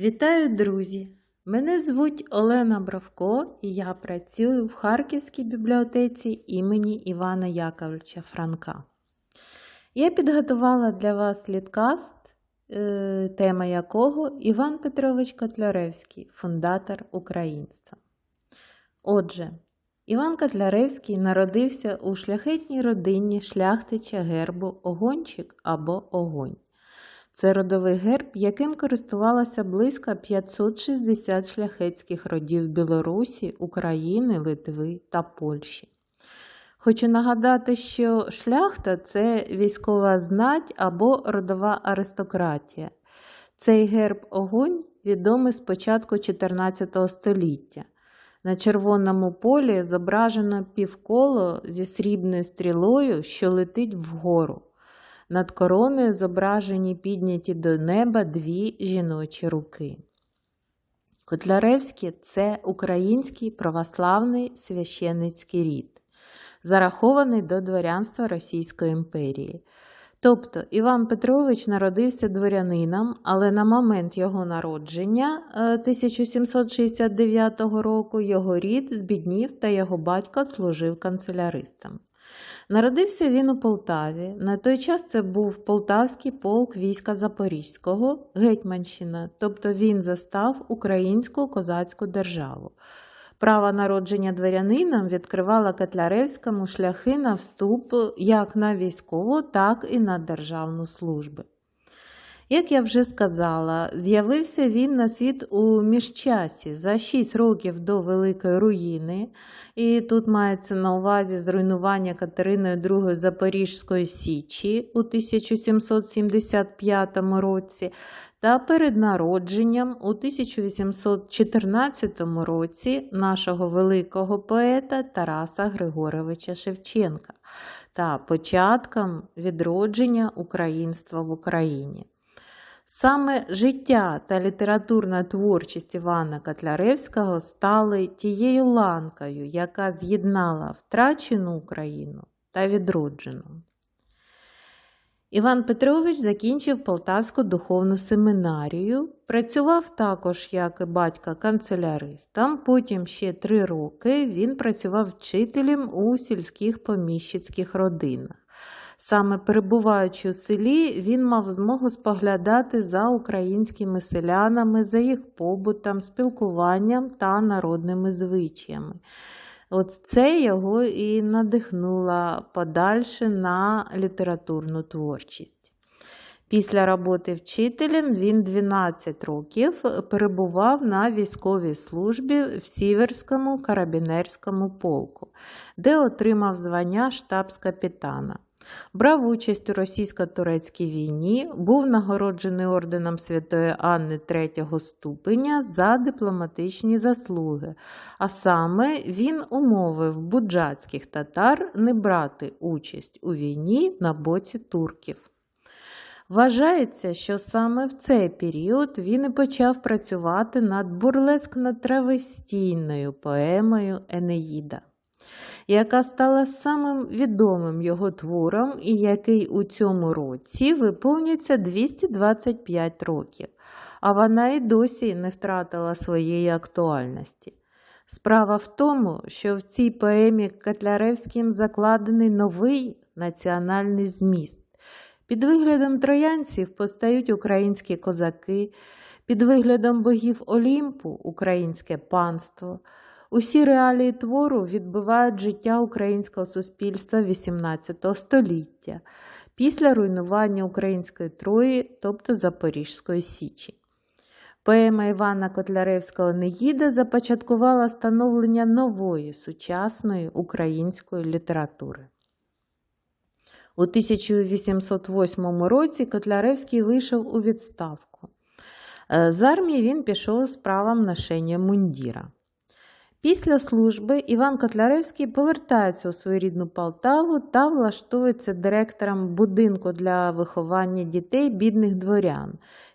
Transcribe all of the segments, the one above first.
Вітаю, друзі! Мене звуть Олена Бравко і я працюю в Харківській бібліотеці імені Івана Яковлевича Франка. Я підготувала для вас літкаст, е, тема якого Іван Петрович Котляревський, фундатор українства. Отже, Іван Котляревський народився у шляхетній родині шляхтича гербу Огончик або Огонь. Це родовий герб, яким користувалося близько 560 шляхетських родів Білорусі, України, Литви та Польщі. Хочу нагадати, що шляхта це військова знать або родова аристократія. Цей герб огонь відомий з початку 14 століття. На червоному полі зображено півколо зі срібною стрілою, що летить вгору. Над короною зображені підняті до неба дві жіночі руки. Котляревський це український православний священницький рід, зарахований до дворянства Російської імперії. Тобто Іван Петрович народився дворянином, але на момент його народження 1769 року його рід збіднів та його батько служив канцеляристом. Народився він у Полтаві. На той час це був Полтавський полк війська Запорізького, Гетьманщина, тобто він застав українську козацьку державу. Право народження дворянинам відкривала Котляревському шляхи на вступ як на військову, так і на державну службу. Як я вже сказала, з'явився він на світ у міжчасі за 6 років до Великої руїни, і тут мається на увазі зруйнування Катериною II Запорізької Січі у 1775 році, та перед народженням у 1814 році нашого великого поета Тараса Григоровича Шевченка та початком відродження українства в Україні. Саме життя та літературна творчість Івана Котляревського стали тією ланкою, яка з'єднала втрачену Україну та відроджену. Іван Петрович закінчив Полтавську духовну семинарію, працював також як і батька канцеляристом. Потім ще три роки він працював вчителем у сільських поміщицьких родинах. Саме перебуваючи у селі, він мав змогу споглядати за українськими селянами, за їх побутом, спілкуванням та народними звичаями. От це його і надихнуло подальше на літературну творчість. Після роботи вчителем він 12 років перебував на військовій службі в Сіверському карабінерському полку, де отримав звання штабс-капітана. Брав участь у російсько-турецькій війні, був нагороджений орденом Святої Анни третього ступеня за дипломатичні заслуги, а саме він умовив буджацьких татар не брати участь у війні на боці турків. Вважається, що саме в цей період він і почав працювати над бурлескно-травестійною поемою Енеїда яка стала самим відомим його твором і який у цьому році виповнюється 225 років, а вона і досі не втратила своєї актуальності. Справа в тому, що в цій поемі Котляревським закладений новий національний зміст. Під виглядом троянців постають українські козаки, під виглядом богів Олімпу українське панство. Усі реалії твору відбивають життя українського суспільства XVIII століття після руйнування Української Трої, тобто Запорізької Січі. Поема Івана Котляревського Неїда започаткувала становлення нової сучасної української літератури. У 1808 році Котляревський вийшов у відставку. З армії він пішов з правом ношення мундіра. Після служби Іван Котляревський повертається у свою рідну Полтаву та влаштовується директором будинку для виховання дітей бідних дворян.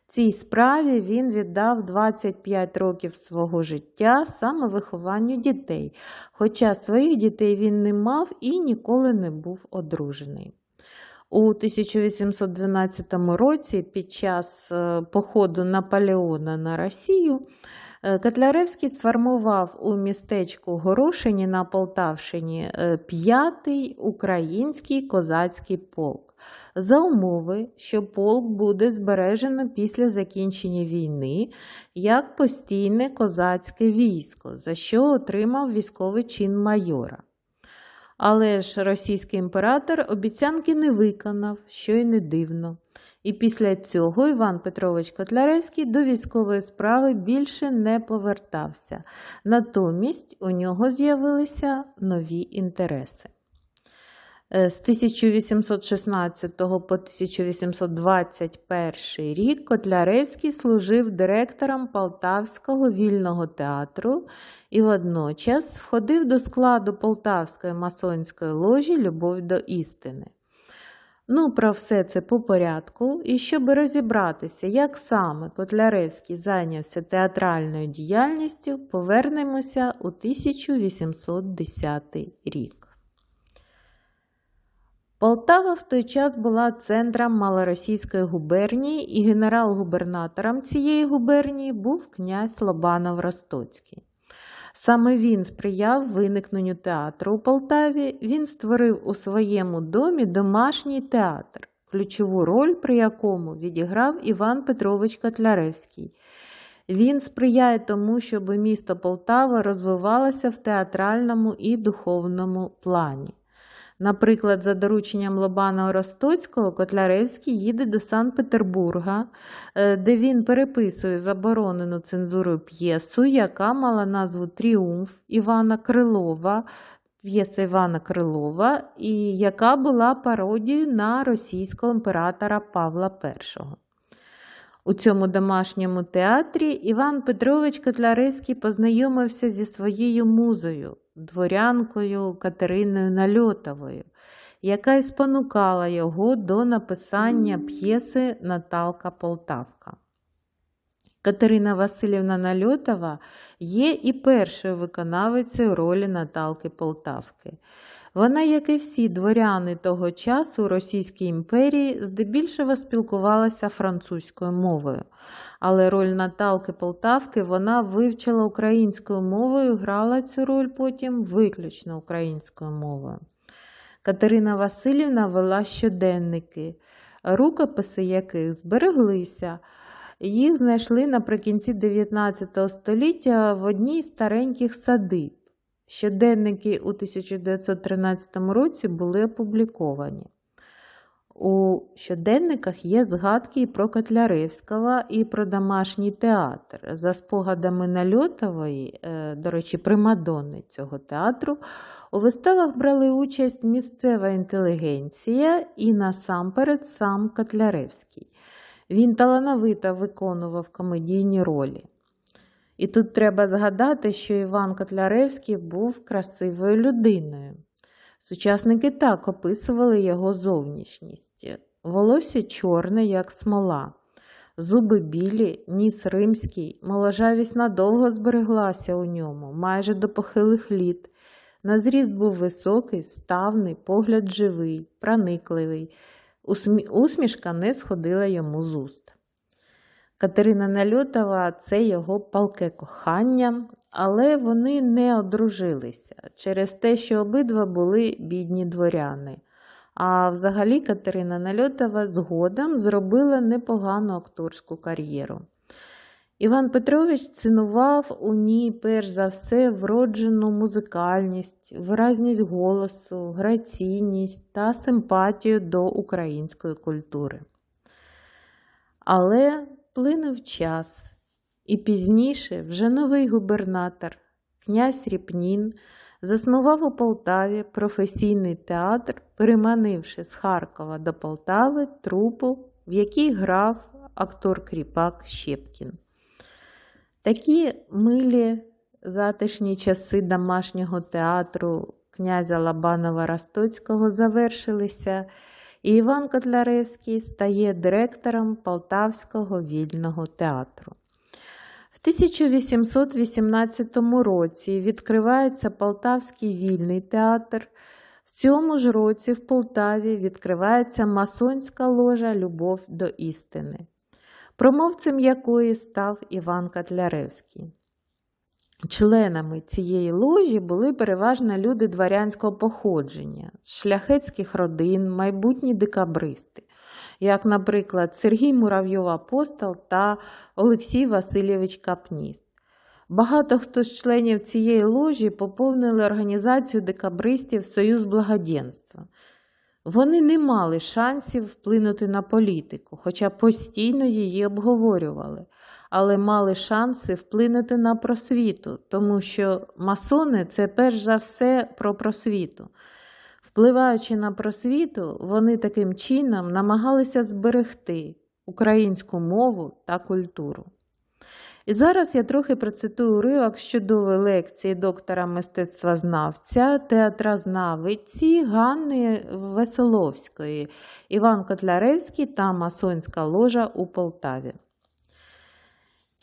Цій справі він віддав 25 років свого життя саме вихованню дітей, хоча своїх дітей він не мав і ніколи не був одружений. У 1812 році, під час е, походу Наполеона на Росію, Котляревський сформував у містечку Горошині на Полтавщині е, п'ятий український козацький полк за умови, що полк буде збережено після закінчення війни як постійне козацьке військо, за що отримав військовий чин майора. Але ж російський імператор обіцянки не виконав, що й не дивно. І після цього Іван Петрович Котляревський до військової справи більше не повертався. Натомість у нього з'явилися нові інтереси. Е, З 1816 по 1821 рік Котляревський служив директором Полтавського вільного театру і водночас входив до складу Полтавської масонської ложі Любов до істини. Ну, про все це по порядку, і щоб розібратися, як саме Котляревський зайнявся театральною діяльністю, повернемося у 1810 рік. Полтава в той час була центром малоросійської губернії, і генерал-губернатором цієї губернії був князь Лобанов Ростоцький. Саме він сприяв виникненню театру у Полтаві, він створив у своєму домі домашній театр, ключову роль при якому відіграв Іван Петрович Котляревський. Він сприяє тому, щоб місто Полтава розвивалося в театральному і духовному плані. Наприклад, за дорученням Лобана Ростоцького Котляревський їде до Санкт-Петербурга, е, де він переписує заборонену цензурою п'єсу, яка мала назву Тріумф Івана Крилова, п'єса Івана Крилова, і яка була пародією на російського імператора Павла І. У цьому домашньому театрі Іван Петрович Котляревський познайомився зі своєю музою, дворянкою Катериною Нальотовою, яка й спонукала його до написання п'єси Наталка Полтавка. Катерина Васильівна Нальотова є і першою виконавицею ролі Наталки Полтавки. Вона, як і всі дворяни того часу Російській імперії, здебільшого спілкувалася французькою мовою, але роль Наталки Полтавки вона вивчила українською мовою, грала цю роль потім виключно українською мовою. Катерина Васильівна вела щоденники, рукописи яких збереглися. Їх знайшли наприкінці 19 століття в одній з стареньких садиб. Щоденники у 1913 році були опубліковані. У щоденниках є згадки і про Котляревського, і про домашній театр. За спогадами Нальотової, е, до речі, примадонни цього театру, у виставах брали участь місцева інтелігенція і насамперед сам Котляревський. Він талановито виконував комедійні ролі. І тут треба згадати, що Іван Котляревський був красивою людиною. Сучасники так описували його зовнішність. Волосся чорне, як смола, зуби білі, ніс римський, моложавість надовго збереглася у ньому, майже до похилих літ. На зріст був високий, ставний, погляд живий, проникливий. Усмішка не сходила йому з уст. Катерина Нальотова це його палке кохання, але вони не одружилися через те, що обидва були бідні дворяни. А взагалі Катерина Нальотова згодом зробила непогану акторську кар'єру. Іван Петрович цінував у ній перш за все вроджену музикальність, виразність голосу, граційність та симпатію до української культури. Але плинув час, і пізніше вже новий губернатор, князь Ріпнін, заснував у Полтаві професійний театр, переманивши з Харкова до Полтави трупу, в якій грав актор Кріпак Щепкін. Такі милі затишні часи домашнього театру князя Лабанова Ростоцького завершилися, і Іван Котляревський стає директором Полтавського вільного театру. В 1818 році відкривається Полтавський вільний театр. В цьому ж році в Полтаві відкривається масонська ложа Любов до істини, промовцем якої став Іван Котляревський. Членами цієї ложі були переважно люди дворянського походження, шляхетських родин, майбутні декабристи, як, наприклад, Сергій Муравйов Апостол та Олексій Васильович Капніст. Багато хто з членів цієї ложі поповнили організацію декабристів Союз благоденства. Вони не мали шансів вплинути на політику, хоча постійно її обговорювали, але мали шанси вплинути на просвіту, тому що масони це перш за все про просвіту. Впливаючи на просвіту, вони таким чином намагалися зберегти українську мову та культуру. І зараз я трохи процитую уривок з лекції доктора мистецтвознавця, театрознавиці Ганни Веселовської, Іван Котляревський та Масонська ложа у Полтаві.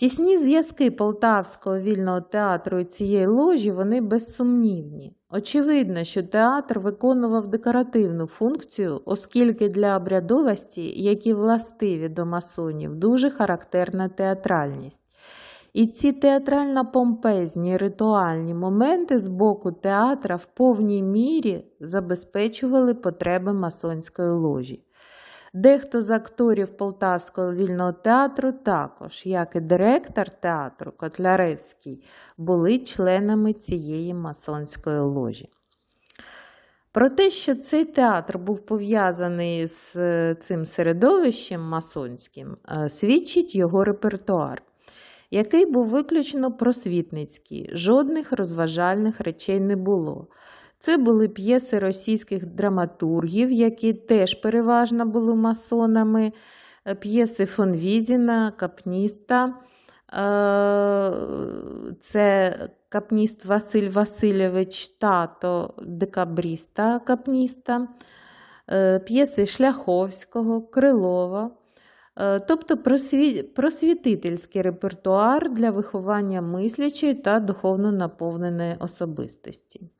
Тісні зв'язки Полтавського вільного театру і цієї ложі вони безсумнівні. Очевидно, що театр виконував декоративну функцію, оскільки для обрядовості, які властиві до масонів, дуже характерна театральність. І ці театрально помпезні ритуальні моменти з боку театра в повній мірі забезпечували потреби масонської ложі. Дехто з акторів Полтавського вільного театру також, як і директор театру Котляревський, були членами цієї масонської ложі. Про те, що цей театр був пов'язаний з е, цим середовищем масонським, е, свідчить його репертуар який був виключно просвітницький, жодних розважальних речей не було. Це були п'єси російських драматургів, які теж переважно були масонами, е, п'єси фон Візіна, Капніста. Е, це капніст Василь Васильович тато декабріста капніста, е, п'єси Шляховського, Крилова. Тобто просвітительський репертуар для виховання мислячої та духовно наповненої особистості.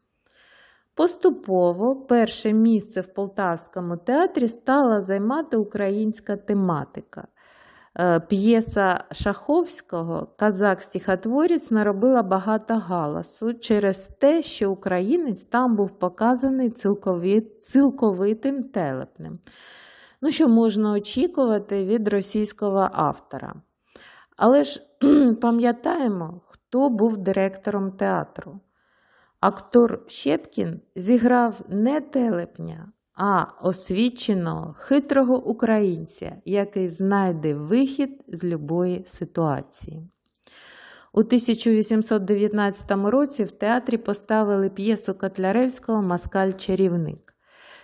Поступово перше місце в Полтавському театрі стала займати українська тематика. Е, п'єса Шаховського Казак-стихотворець наробила багато галасу через те, що українець там був показаний цілковитим телепним ну, що можна очікувати від російського автора. Але ж пам'ятаємо, хто був директором театру. Актор Щепкін зіграв не телепня, а освіченого, хитрого українця, який знайде вихід з любої ситуації. У 1819 році в театрі поставили п'єсу Котляревського Москаль-чарівник.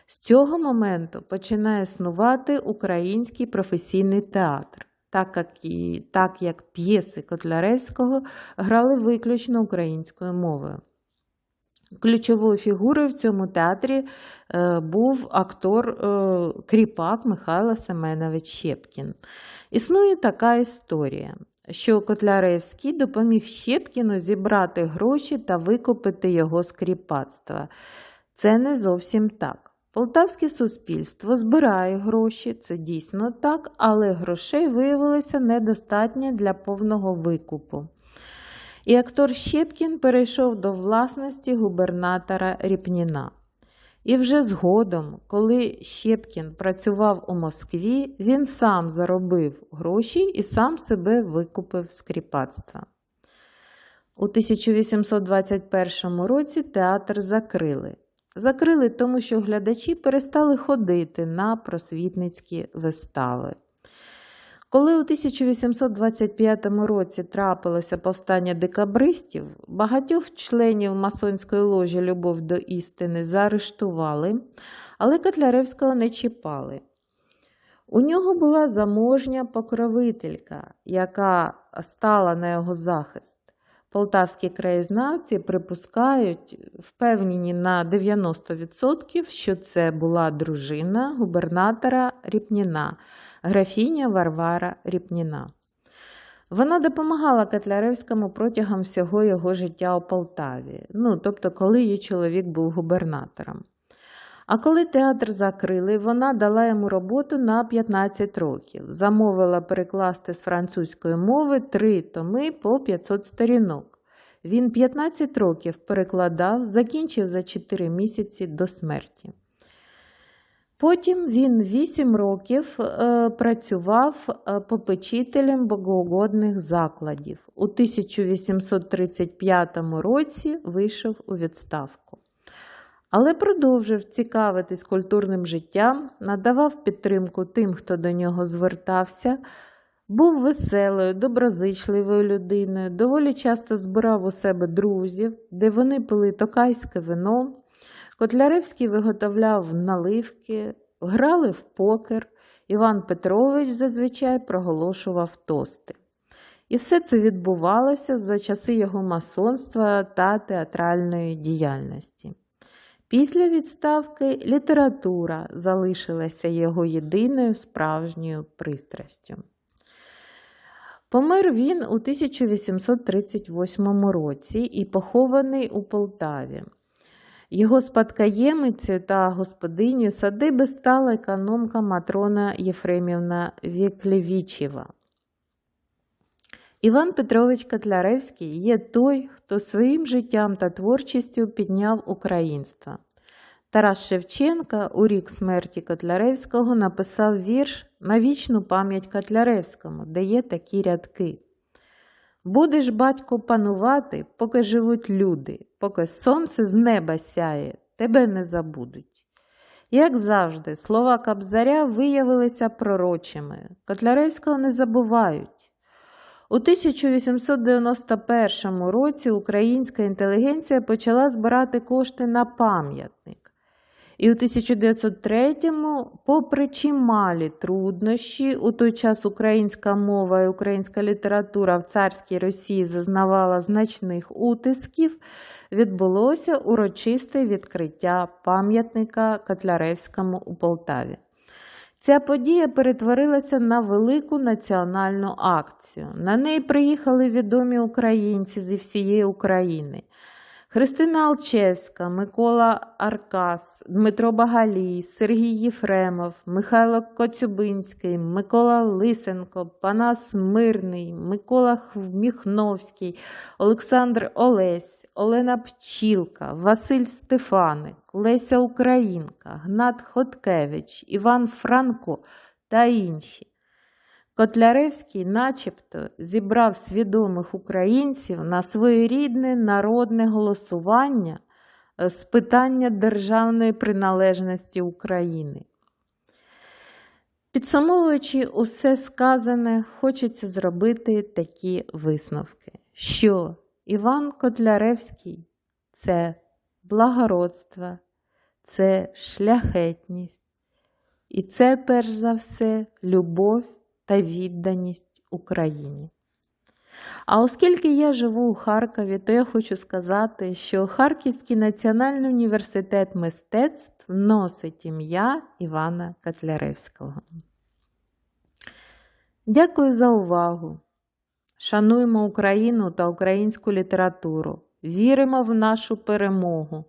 З цього моменту починає існувати український професійний театр, так як і, так як п'єси Котляревського грали виключно українською мовою. Ключовою фігурою в цьому театрі е, був актор е, Кріпак Михайло Семенович Щепкін. Існує така історія, що Котляревський допоміг Щепкіну зібрати гроші та викупити його з кріпацтва. Це не зовсім так. Полтавське суспільство збирає гроші, це дійсно так, але грошей виявилося недостатньо для повного викупу. І актор Щепкін перейшов до власності губернатора Ріпніна. І вже згодом, коли Щепкін працював у Москві, він сам заробив гроші і сам себе викупив з кріпацтва. У 1821 році театр закрили. Закрили тому, що глядачі перестали ходити на просвітницькі вистави. Коли у 1825 році трапилося повстання декабристів, багатьох членів масонської ложі Любов до істини заарештували, але Котляревського не чіпали. У нього була заможня покровителька, яка стала на його захист. Полтавські краєзнавці припускають, впевнені на 90%, що це була дружина губернатора Ріпніна, графіня Варвара Ріпніна. Вона допомагала Котляревському протягом всього його життя у Полтаві, ну, тобто, коли її чоловік був губернатором. А коли театр закрили, вона дала йому роботу на 15 років. Замовила перекласти з французької мови три томи по 500 сторінок. Він 15 років перекладав, закінчив за 4 місяці до смерті. Потім він 8 років е, працював е, попечителем богоугодних закладів. У 1835 році вийшов у відставку. Але продовжив цікавитись культурним життям, надавав підтримку тим, хто до нього звертався, був веселою, доброзичливою людиною, доволі часто збирав у себе друзів, де вони пили токайське вино. Котляревський виготовляв наливки, грали в покер. Іван Петрович зазвичай проголошував тости. І все це відбувалося за часи його масонства та театральної діяльності. Після відставки література залишилася його єдиною справжньою пристрастю. Помер він у 1838 році і похований у Полтаві. Його спадкоємицею та господиню садиби стала економка Матрона Єфремівна Віклєвічєва. Іван Петрович Котляревський є той, хто своїм життям та творчістю підняв українство. Тарас Шевченка у рік смерті Котляревського написав вірш на вічну пам'ять Котляревському, де є такі рядки. Будеш, батько, панувати, поки живуть люди, поки сонце з неба сяє, тебе не забудуть. Як завжди, слова Кабзаря виявилися пророчими, Котляревського не забувають. У 1891 році українська інтелігенція почала збирати кошти на пам'ятник. І у 1903-му, попри чималі труднощі, у той час українська мова і українська література в царській Росії зазнавала значних утисків, відбулося урочисте відкриття пам'ятника Котляревському у Полтаві. Ця подія перетворилася на велику національну акцію. На неї приїхали відомі українці зі всієї України. Христина Алчевська, Микола Аркас, Дмитро Багалій, Сергій Єфремов, Михайло Коцюбинський, Микола Лисенко, Панас Мирний, Микола Хміхновський, Олександр Олесь, Олена Пчілка, Василь Стефаник, Леся Українка, Гнат Хоткевич, Іван Франко та інші. Котляревський начебто зібрав свідомих українців на своєрідне народне голосування з питання державної приналежності України. Підсумовуючи усе сказане, хочеться зробити такі висновки, що Іван Котляревський це благородство, це шляхетність, і це, перш за все, любов та відданість Україні. А оскільки я живу у Харкові, то я хочу сказати, що Харківський національний університет мистецтв носить ім'я Івана Котляревського. Дякую за увагу. Шануємо Україну та українську літературу, віримо в нашу перемогу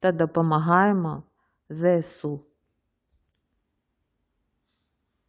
та допомагаємо ЗСУ.